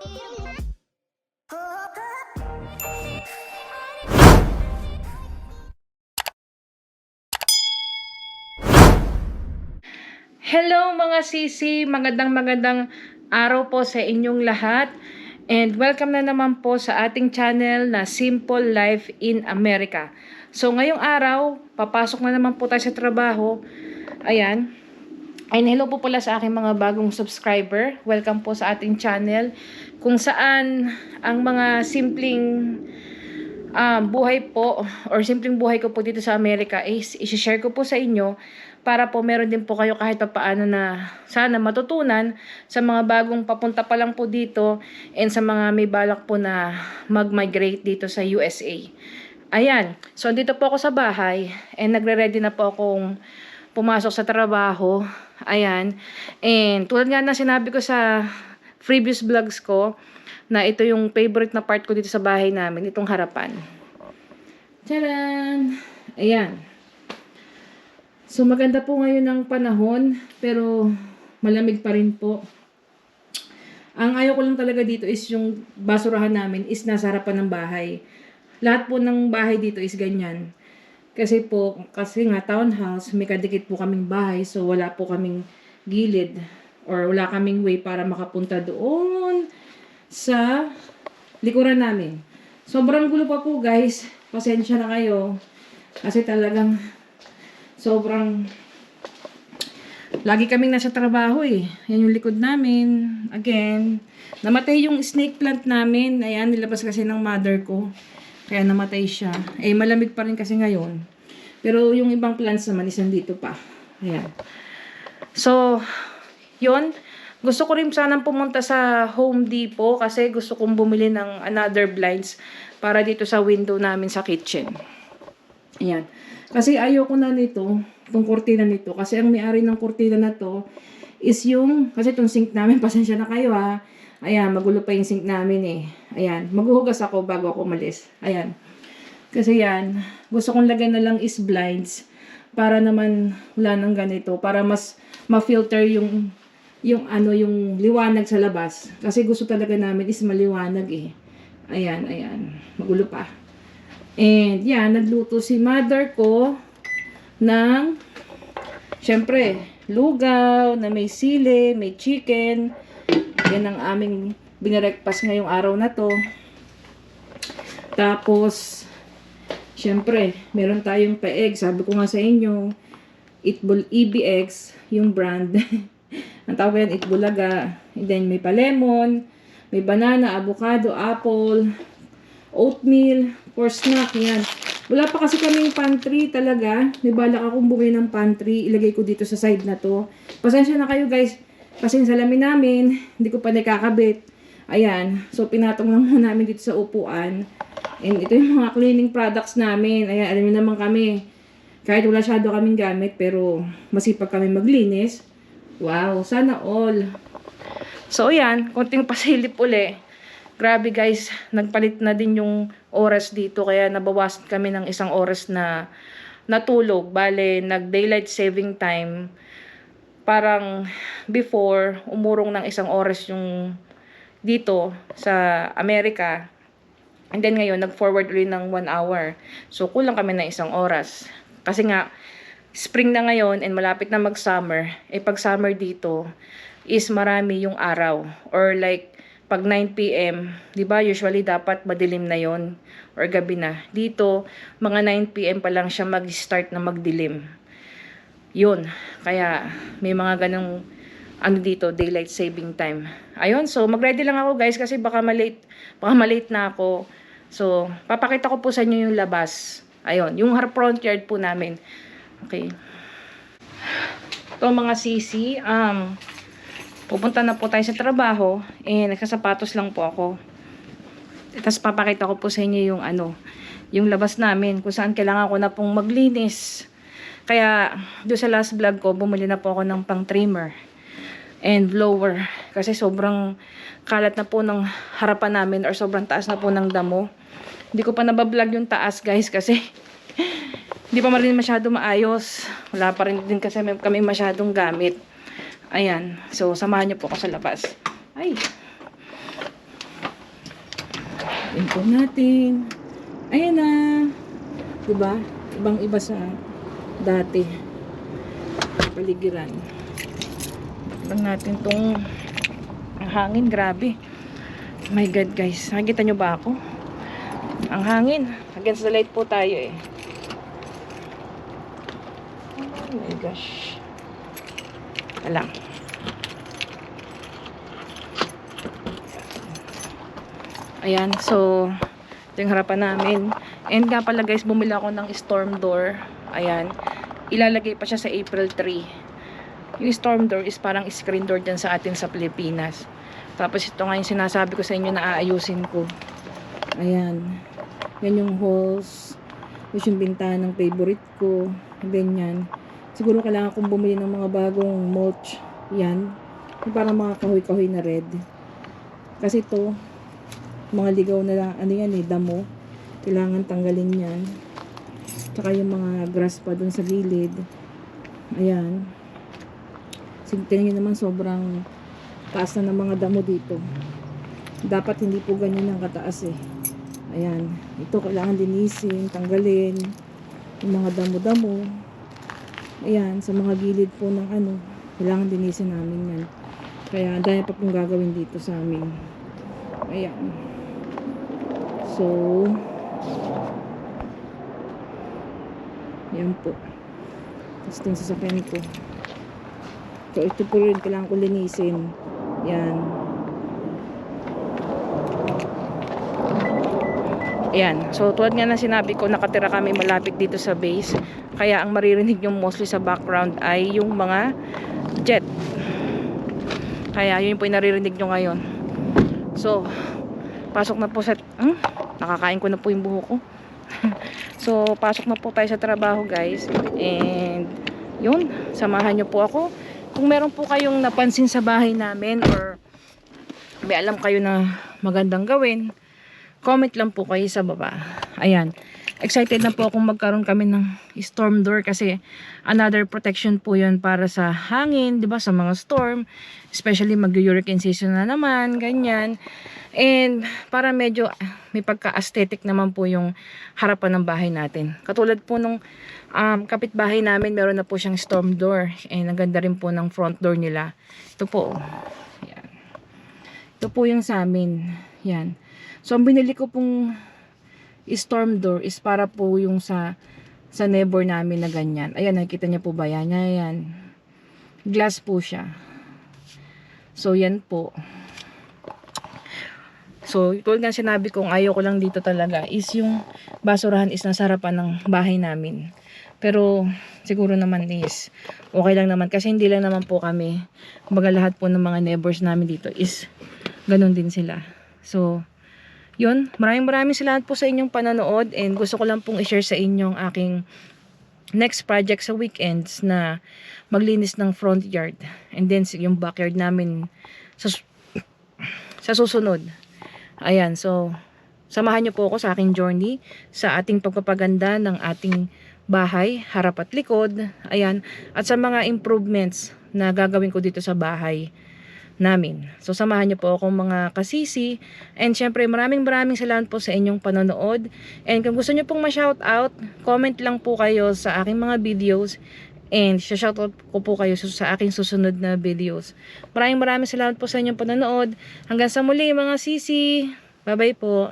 Hello mga sisi, magandang magandang araw po sa inyong lahat. And welcome na naman po sa ating channel na Simple Life in America. So ngayong araw, papasok na naman po tayo sa trabaho. Ayan. And hello po pala sa aking mga bagong subscriber. Welcome po sa ating channel. Kung saan ang mga simpleng um, buhay po or simpleng buhay ko po dito sa Amerika is i-share ko po sa inyo para po meron din po kayo kahit pa paano na sana matutunan sa mga bagong papunta pa lang po dito and sa mga may balak po na mag-migrate dito sa USA. Ayan. So, dito po ako sa bahay and nagre-ready na po akong pumasok sa trabaho. Ayan. And tulad nga na sinabi ko sa previous vlogs ko, na ito yung favorite na part ko dito sa bahay namin, itong harapan. Tcharan! Ayan. So maganda po ngayon ang panahon, pero malamig pa rin po. Ang ayaw ko lang talaga dito is yung basurahan namin is nasa harapan ng bahay. Lahat po ng bahay dito is ganyan. Kasi po, kasi nga townhouse, may kadikit po kaming bahay, so wala po kaming gilid or wala kaming way para makapunta doon sa likuran namin. Sobrang gulo pa po guys. Pasensya na kayo. Kasi talagang sobrang lagi kaming nasa trabaho eh. Yan yung likod namin. Again, namatay yung snake plant namin. Ayan, nilabas kasi ng mother ko. Kaya namatay siya. Eh, malamig pa rin kasi ngayon. Pero yung ibang plants naman is nandito pa. Ayan. So, yon gusto ko rin sanang pumunta sa Home Depot kasi gusto kong bumili ng another blinds para dito sa window namin sa kitchen. Ayan. Kasi ayoko na nito, itong kurtina nito. Kasi ang may-ari ng kurtina na to is yung, kasi itong sink namin, pasensya na kayo ha. Ayan, magulo pa yung sink namin eh. Ayan, maghuhugas ako bago ako umalis. Ayan. Kasi yan, gusto kong lagyan na lang is blinds para naman wala nang ganito. Para mas ma-filter yung yung ano yung liwanag sa labas kasi gusto talaga namin is maliwanag eh ayan ayan magulo pa and yan nagluto si mother ko ng syempre lugaw na may sili may chicken yan ang aming binirekpas ngayong araw na to tapos syempre meron tayong pa-egg sabi ko nga sa inyo Itbul EBX yung brand Ang tawag yan, itbulaga. And then, may palemon, may banana, avocado, apple, oatmeal, for snack, yan. Wala pa kasi kaming pantry talaga. May balak akong bumili ng pantry. Ilagay ko dito sa side na to. Pasensya na kayo guys. Kasi yung salamin namin, hindi ko pa nakakabit. Ayan. So, pinatong lang muna namin dito sa upuan. And ito yung mga cleaning products namin. Ayan, alam niyo naman kami. Kahit wala syado kaming gamit, pero masipag kami maglinis. Wow, sana all. So, yan. Konting pasilip uli. Grabe guys, nagpalit na din yung oras dito. Kaya nabawasan kami ng isang oras na natulog. Bale, nag-daylight saving time. Parang before, umurong ng isang oras yung dito sa Amerika. And then ngayon, nag-forward ulit ng one hour. So, kulang kami ng isang oras. Kasi nga, spring na ngayon and malapit na mag-summer, eh pag summer dito is marami yung araw. Or like, pag 9 p.m., di ba usually dapat madilim na yon or gabi na. Dito, mga 9 p.m. pa lang siya mag-start na magdilim. Yun. Kaya, may mga ganong ano dito, daylight saving time. Ayun, so mag-ready lang ako guys kasi baka malate, baka malate na ako. So, papakita ko po sa inyo yung labas. Ayun, yung front yard po namin. Okay. Ito mga sisi, um, pupunta na po tayo sa trabaho, eh, nagsasapatos lang po ako. Tapos papakita ko po sa inyo yung ano, yung labas namin, kung saan kailangan ko na pong maglinis. Kaya, doon sa last vlog ko, bumili na po ako ng pang trimmer and blower. Kasi sobrang kalat na po ng harapan namin or sobrang taas na po ng damo. Hindi ko pa nabablog yung taas guys kasi Hindi pa rin masyado maayos. Wala pa rin din kasi kami masyadong gamit. Ayan. So, samahan niyo po ako sa labas. Ay. Yun po natin. Ayan na. Diba? Ibang iba sa dati. Paligiran. Lang natin tong ang hangin. Grabe. My God guys. Nakikita nyo ba ako? Ang hangin. Against the light po tayo eh. Oh my gosh. Alam. Ayan, so ito yung harapan namin. And nga pala guys, bumili ako ng storm door. Ayan. Ilalagay pa siya sa April 3. Yung storm door is parang screen door dyan sa atin sa Pilipinas. Tapos ito nga yung sinasabi ko sa inyo na aayusin ko. Ayan. Yan yung holes. Tapos yung bintana ng favorite ko. Ganyan. Siguro kailangan kong bumili ng mga bagong mulch. Yan. Yung parang mga kahoy-kahoy na red. Kasi ito, mga ligaw na lang, ano yan eh, damo. Kailangan tanggalin yan. Tsaka yung mga grass pa dun sa gilid. Ayan. Tingnan nyo naman sobrang taas na ng mga damo dito. Dapat hindi po ganyan ang kataas eh. Ayan. Ito kailangan linisin, tanggalin. Yung mga damo-damo. Ayan, sa mga gilid po ng ano, kailangan linisin namin yan. Kaya, dami pa pong gagawin dito sa amin. Ayan. So, yan po. Tapos ito yung sasakyan ko. So, ito po rin kailangan ko linisin. Yan. Ayan. So, tulad nga na sinabi ko, nakatira kami malapit dito sa base. Kaya, ang maririnig nyo mostly sa background ay yung mga jet. Kaya, yun po yung naririnig nyo ngayon. So, pasok na po sa... Hmm? Nakakain ko na po yung buho ko. so, pasok na po tayo sa trabaho, guys. And, yun. Samahan nyo po ako. Kung meron po kayong napansin sa bahay namin or may alam kayo na magandang gawin, comment lang po kayo sa baba. Ayan. Excited na po akong magkaroon kami ng storm door kasi another protection po yun para sa hangin, di ba, sa mga storm. Especially mag-hurricane season na naman, ganyan. And para medyo may pagka-aesthetic naman po yung harapan ng bahay natin. Katulad po nung um, kapitbahay namin, meron na po siyang storm door. And ang ganda rin po ng front door nila. Ito po. Yan. Ito po yung sa amin. Yan. So, ang binili ko pong storm door is para po yung sa sa neighbor namin na ganyan. Ayan, nakikita niya po ba yan? Ayan. Glass po siya. So, yan po. So, tulad nga sinabi kong ayaw ko lang dito talaga is yung basurahan is nasa harapan ng bahay namin. Pero, siguro naman is okay lang naman kasi hindi lang naman po kami. Kumbaga lahat po ng mga neighbors namin dito is ganun din sila. So, yun, maraming maraming salamat po sa inyong panonood and gusto ko lang pong i-share sa inyo ang aking next project sa weekends na maglinis ng front yard and then yung backyard namin sa, sa susunod. Ayan, so samahan niyo po ako sa aking journey sa ating pagpapaganda ng ating bahay, harap at likod. Ayan, at sa mga improvements na gagawin ko dito sa bahay namin. So, samahan niyo po akong mga kasisi. And syempre, maraming maraming salamat po sa inyong panonood. And kung gusto niyo pong ma-shout out, comment lang po kayo sa aking mga videos. And shoutout ko po kayo sa aking susunod na videos. Maraming maraming salamat po sa inyong panonood. Hanggang sa muli mga sisi. Bye-bye po.